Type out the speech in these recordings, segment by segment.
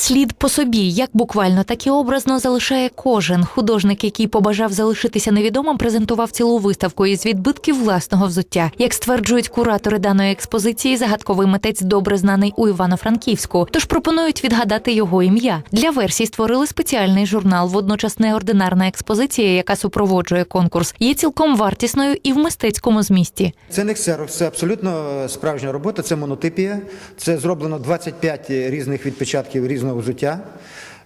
Слід по собі, як буквально, так і образно залишає кожен художник, який побажав залишитися невідомим, презентував цілу виставку із відбитків власного взуття. Як стверджують куратори даної експозиції, загадковий митець добре знаний у Івано-Франківську. Тож пропонують відгадати його ім'я. Для версій створили спеціальний журнал. Водночас неординарна експозиція, яка супроводжує конкурс, є цілком вартісною і в мистецькому змісті. Це не ксерокс, це абсолютно справжня робота, це монотипія. Це зроблено 25 різних відпечатків різного взуття.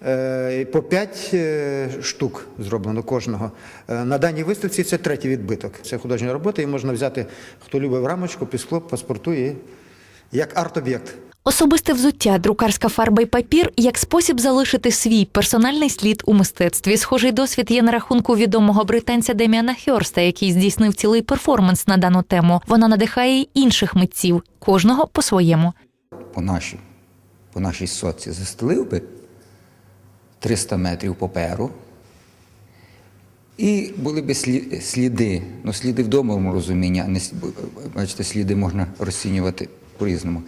Е, і По 5 е, штук зроблено кожного. Е, На даній виставці це третій відбиток. Це художня робота, і можна взяти, хто любить рамочку, під скло, паспорту і як арт-об'єкт. Особисте взуття, друкарська фарба і папір як спосіб залишити свій персональний слід у мистецтві. Схожий досвід є на рахунку відомого британця Деміана Хьорста, який здійснив цілий перформанс на дану тему. Вона надихає й інших митців, кожного по-своєму. по нашій, по нашій соці застелив би 300 метрів паперу, і були б сліди, ну сліди в доброму розумінні, а не бачите, сліди можна розцінювати по-різному.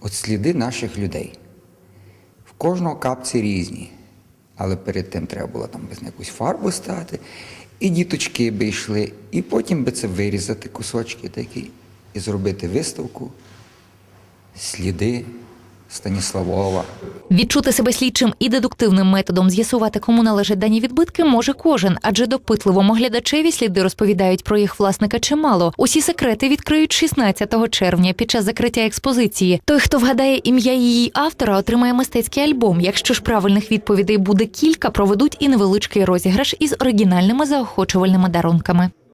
От сліди наших людей. В кожного капці різні. Але перед тим треба було там без якусь фарбу стати, і діточки би йшли, і потім би це вирізати кусочки такі, і зробити виставку сліди Станіславова. Відчути себе слідчим і дедуктивним методом з'ясувати, кому належать дані відбитки, може кожен, адже допитливому глядачеві сліди розповідають про їх власника чимало. Усі секрети відкриють 16 червня під час закриття експозиції. Той, хто вгадає ім'я її автора, отримає мистецький альбом. Якщо ж правильних відповідей буде кілька, проведуть і невеличкий розіграш із оригінальними заохочувальними дарунками.